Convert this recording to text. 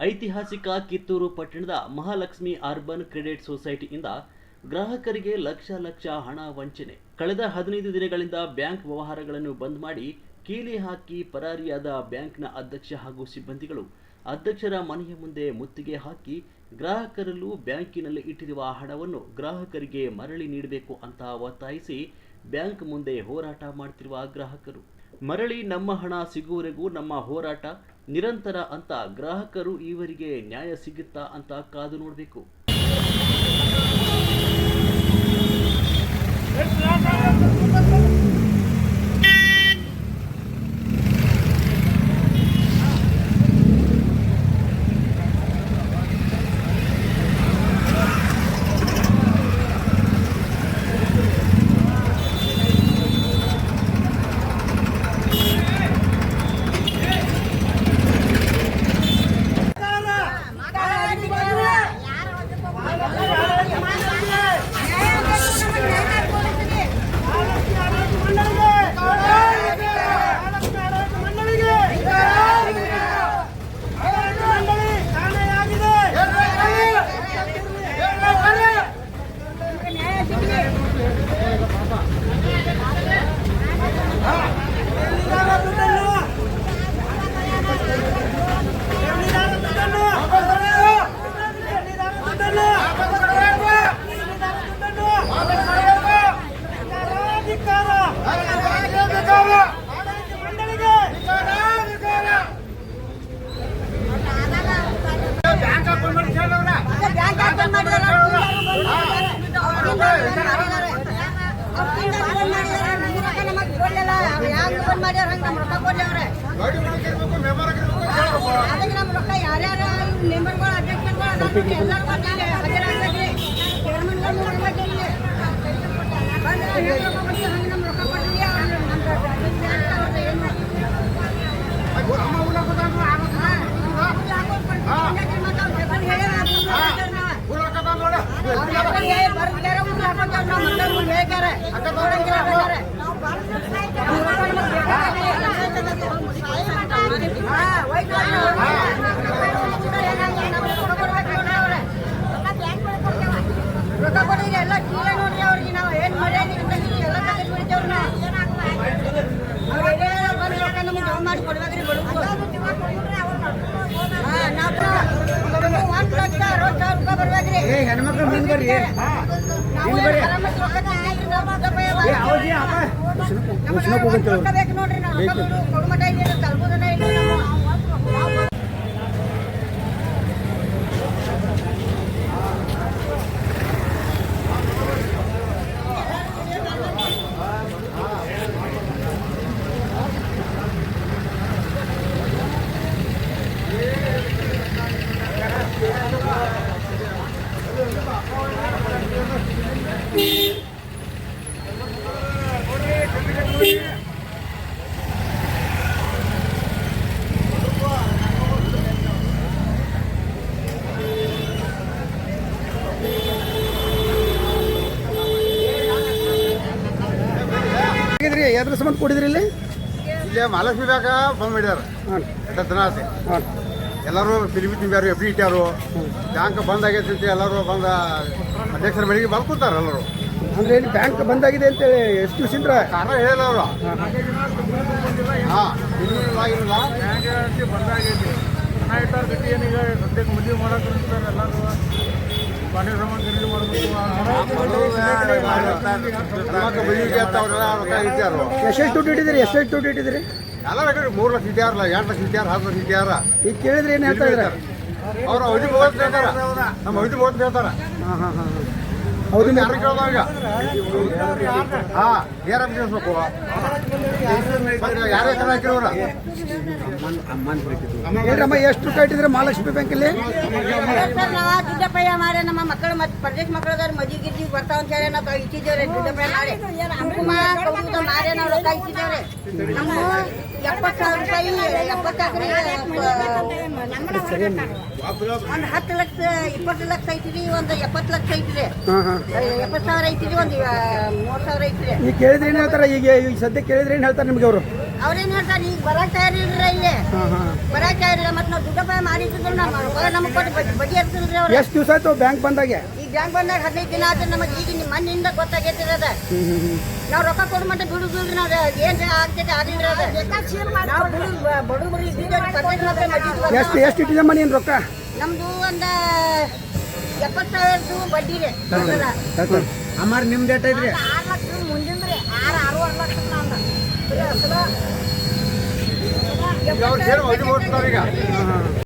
ಐತಿಹಾಸಿಕ ಕಿತ್ತೂರು ಪಟ್ಟಣದ Mahalakshmi urban credit ಸೊಸೈಟಿಯಿಂದ ಗ್ರಾಹಕರಿಗೆ ಲಕ್ಷ ಲಕ್ಷ ಹಣ ವಂಚನೆ. ಕಳೆದ ಹದಿನೈದು ದಿನಗಳಿಂದ ಬ್ಯಾಂಕ್ ವ್ಯವಹಾರಗಳನ್ನು ಬಂದ್ ಮಾಡಿ ಕೀಲಿ ಹಾಕಿ ಪರಾರಿಯಾದ ಬ್ಯಾಂಕ್ನ ಅಧ್ಯಕ್ಷ ಹಾಗೂ ಸಿಬ್ಬಂದಿಗಳು ಅಧ್ಯಕ್ಷರ ಮನೆಯ ಮುಂದೆ ಮುತ್ತಿಗೆ ಹಾಕಿ ಗ್ರಾಹಕರಲ್ಲೂ ಬ್ಯಾಂಕಿನಲ್ಲಿ ಇಟ್ಟಿರುವ ಹಣವನ್ನು ಗ್ರಾಹಕರಿಗೆ ಮರಳಿ ನೀಡಬೇಕು ಅಂತ ಒತ್ತಾಯಿಸಿ ಬ್ಯಾಂಕ್ ಮುಂದೆ ಹೋರಾಟ ಮಾಡ್ತಿರುವ ಗ್ರಾಹಕರು. ಮರಳಿ ನಮ್ಮ ಹಣ ಸಿಗುವವರೆಗೂ ನಮ್ಮ ಹೋರಾಟ ನಿರಂತರ ಅಂತ ಗ್ರಾಹಕರು ಈವರಿಗೆ ನ್ಯಾಯ ಸಿಗುತ್ತಾ ಅಂತ ಕಾದು ನೋಡಬೇಕು. ಮಾಡ್ಯಾರ ಹಂಗ ನಮ್ಮ ರೊಕ್ಕ ಕೊಡ್ಲಿ ಅವ್ರೆ ಅದಕ್ಕೆ ನಮ್ಮ ರೊಕ್ಕ ಯಾರ್ಯಾರ ಮೆಂಬರ್ಗಳು ಅಧ್ಯಕ್ಷರುಗಳು ಅದಾರ ಎಲ್ಲರೂ ಬಂದಿಲ್ಲ ಹಾಜರಾಗ್ಬೇಕ್ರಿ ಚೇರ್ಮನ್ಗಳು ನೋಡ್ಬೇಕ್ರಿ ಬಂದು ಹೆಂಗ್ ರೊಕ್ಕ ಕೊಡ್ತೀವಿ ಹಂಗೆ ನಮ್ಮ ರೊಕ್ಕ ಕೊಡ್ಲಿ ಅವ್ರು ನಮ್ಮ ಅಧ್ಯಕ್ಷ ಅವ್ರದ್ದು ಏನ್ ಮಾಡ್ತೀವಿ? ಹಾ. ಹುಲ್ಲ್ ಹಾಕೋದ್ ಕೊಡ್ತೀವಿ. ಮತ್ತೆ ಅವ್ರ್ ಪೇಪರ್ ಹೇಳ್ಯಾರ, ಹುಲ್ಲ್ ಹಾಕೋತಾರ ನಾವ. ಅವ್ರ್ ಪೇಪರ್ ಹೇಳಿ ಬರ್ದ್ಯಾರ, ಹುಲ್ಲ್ ಹಾಕೋತಾರ ನಾವ್ ಮತ್ತೆ ಹುಲ್ಲ್ ಹೇಳ್ಯಾರ. ನೋಡಂಗಿಲ್ಲ ಬೇಕಾರೆ. ನಮ್ಮ ರೊಕ್ಕ ನಮಗ್ ಬೇಕಾಗಲ್ಲ. ಹಾ, ಹೋಯ್ತು ಅವ್ರು. ರೊಕ್ಕ ಎಲ್ಲ ಕೀಳೆ ನೋಡಿ ಅವ್ರಿಗೆ ನಾವು ಏನ್ ಮರ್ಯಾದೆ ಇರ್ತೈತಿ ಎಲ್ಲ ತಗೊಂಡ್ ಬಿಡ್ತೇವ್ರಿ ನಾವು ಅವ್ರು ಏನೇ ಬಂದು ರೊಕ್ಕ ನಮ್ಗೆ ಜಮಾ ಮಾಡಿ ಕೊಡ್ಬೇಕ್ರಿ ಬಡವ್ರು. ಹಾ, ನಾವು ಒಂದ್ ಲಕ್ಷ ಅರವತ್ತು ಸಾವಿರ ರೂಪಾಯಿ ಬರ್ಬೇಕ್ರಿ ಹೆಣ್ಮಕ್ಳು ಮುಂದೆ ಬರ್ರಿ ನಾವು ಆರಾಮಾಗಿ ರೊಕ್ಕ ಬೇಕು ನೋಡ್ರಿ ನಾವು. ರೊಕ್ಕ ಇದೆ ಇಲ್ಲ ತಲುಪೋದನ್ನ ಇಲ್ಲ ನಾವು ಎದ್ರ ಸಂಬಂಧ ಕೊಡಿದ್ರಿ ಇಲ್ಲಿ? ಇಲ್ಲೇ ಮಹಾಲಕ್ಷ್ಮಿ ಬ್ಯಾಕ ಫೋನ್ ಮಾಡ್ಯಾರ ಹಾಂ ಎಷ್ಟ ದಿನ ಆಯ್ತು ಹಾಂ ಎಲ್ಲರೂ ಫಿಲಿಮಿ ತುಂಬ್ಯಾರು ಎಫ್ ಡಿ ಇಟ್ಟಾರು ಬ್ಯಾಂಕ್ ಬಂದ್ ಆಗೈತೆ ಅಂತ ಎಲ್ಲರೂ ಬಂದ ಅಧ್ಯಕ್ಷರ ಮನೆಗೆ ಬಂದ್ ಕೂತಾರ ಎಲ್ಲರೂ ಅಂದ್ರೆ ಇಲ್ಲಿ ಬ್ಯಾಂಕ್ ಬಂದಾಗಿದೆ ಅಂತೇಳಿ ಎಷ್ಟು ದಿವಸದಿಂದ ಕಾರಣ ಹೇಳಲ್ಲ ಅವರು. ಹಾಂ ಇನ್ನೂ ಆಗಿಲ್ಲ ಬಂದಾಗೈತಿ ಹಣ ಇಟ್ಟಾರ ಗಟ್ಟಿ ಏನೀಗ ಸದ್ಯಕ್ಕೆ ಮದುವೆ ಮಾಡಕ್ಕೆ ಎಲ್ಲರೂ ಎಷ್ಟೆಷ್ಟು ದುಡ್ಡು ಇಟ್ಟಿದ್ರಿ ಎಷ್ಟೆಷ್ಟು ದುಡ್ಡು ಇಟ್ಟಿದ್ರಿ ಎಲ್ಲ ಮೂರು ಲಕ್ಷ ಇಟ್ಟಾರಲ್ಲ ಎಂಟು ಲಕ್ಷ ಇದ್ದಾರ ಹತ್ತು ಲಕ್ಷ ಇದ್ದಾರ ಈಗ ಕೇಳಿದ್ರೆ ಏನು ಹೇಳ್ತಾ ಇದ್ದಾರೆ? ಅವ್ರು ಅವಧಿ ಮೂವತ್ತು ಹೇಳ್ತಾರ. ನಮ್ಮ ಅವಧಿ ಮೂವತ್ತು ಹೇಳ್ತಾರ. ಹಾಂ ಹಾಂ ಹಾಂ ಹೌದು ಯಾರು ಕೇಳ್ದಾಗ ಹಾಂ ಯಾರ ಕೇಳಿಸ್ಬೇಕು ಯಾರೇ ಕಡೆ ಹಾಕಿರೋರ? ಹೇಳ್ರಮ್ಮ ಎಷ್ಟು ಕಟ್ಟಿದ್ರೆ ಇಟ್ಟಿದ್ರೆ ಮಹಾಲಕ್ಷ್ಮಿ ಬ್ಯಾಂಕಲ್ಲಿ ದುಡ್ಡಪ್ಪಯ್ಯ ಮಾರೆ ನಮ್ಮ ಮಕ್ಕಳು ಮತ್ತೆ ಪರದೇಶ ಮಕ್ಕಳು ಅದಾರ ಮದುವೆ ಗಿದ್ದಿ ಬರ್ತಾವ ಅಂತ ಹೇಳಿ ನಾವು ಇಟ್ಟಿದ್ದೇವ್ರೆ ದುಡ್ಡಪ್ಪಯ್ಯ ಮಾರೆ. ಕೌದ ಮಾರೆ ನಾವು ರೊಕ್ಕ ಇಟ್ಟಿದ್ದೇವ್ರಿ. ನಮ್ಮ ಎಪ್ಪತ್ತು ಸಾವಿರ ರೂಪಾಯಿ ಎಪ್ಪತ್ತಾಕ್ರಿ ಒಂದು ಹತ್ತು ಲಕ್ಷ ಇಪ್ಪತ್ತು ಲಕ್ಷ ಐತಿರಿ ಒಂದು ಎಪ್ಪತ್ತು ಲಕ್ಷ ಐತಿರಿ ಎಪ್ಪತ್ತು ಸಾವಿರ ಐತಿರಿ ಒಂದು ಮೂವತ್ತು ಸಾವಿರ ಐತಿರಿ ಈಗ ಕೇಳಿದ್ರೆ ಏನು ಹೇಳ್ತಾರೆ? ಈಗ ಈಗ ಸದ್ಯ ಕೇಳಿದ್ರೆ ಏನು ಹೇಳ್ತಾರೆ ನಿಮ್ಗೆ ಅವರು? ಅವ್ರೇನ್ ಹೇಳ್ತಾರೆ ಈಗ ಬರಕ್ ತಯಾರಿಲ್ರಿ ಇಲ್ಲಿ. ಬರಕ್ ತಯಾರಿಲ್ಲ ಮತ್ತೆ ನಾವು ದುಡ್ಡ ಪಾಯ ಮಾಡಿದ್ರು ನಮ್ಮ ರೊಕ್ಕ ನಮಗೆ ಕೊಟ್ಟು ಬಡ್ಡಿ- ಅವ್ರು. ಎಷ್ಟು ದಿವಸ ಆಯ್ತು ಬ್ಯಾಂಕ್ ಬಂದಾಗೆ? ಈ ಬ್ಯಾಂಕ್ ಬಂದಾಗ ಹದಿನೈದು ದಿನ ಆದ್ರೆ ನಮಗೆ ಈಗ ನಿಮ್ಮ ಮಣ್ಣಿಂದ ಗೊತ್ತಾಗೈತಿರದ. ನಾವು ರೊಕ್ಕ ಕೊಡು ಮತ್ತೆ ಬಿಡುದಿಲ್ರಿ ನಾವು. ಏನ್ ಆಗ್ತೈತೆ ಆಗಿಲ್ರಿ ಅದ ನಾವು ಬಿಡು ಬಡವ್ರು ಇದ್ದಿದ್ದು ಪರ್ಸೆಂಟ್ ಎಷ್ಟು ಎಷ್ಟು ಮನಿ ನೀನು ರೊಕ್ಕ? ನಮ್ದು ಒಂದ ಎಪ್ಪತ್ತು ಸಾವಿರದ್ದು ಬಡ್ಡಿ ರೀ ಅಮ್ಮಾರ ನಿಮ್ದು ಏಟ್ ಐತ್ರಿ? ಆರು ಲಕ್ಷ ಮುಂದಿನ ರೀ ಆರು ಲಕ್ಷ. ನಮ್ದು ಬರೀ ಅಸಲ ಈಗ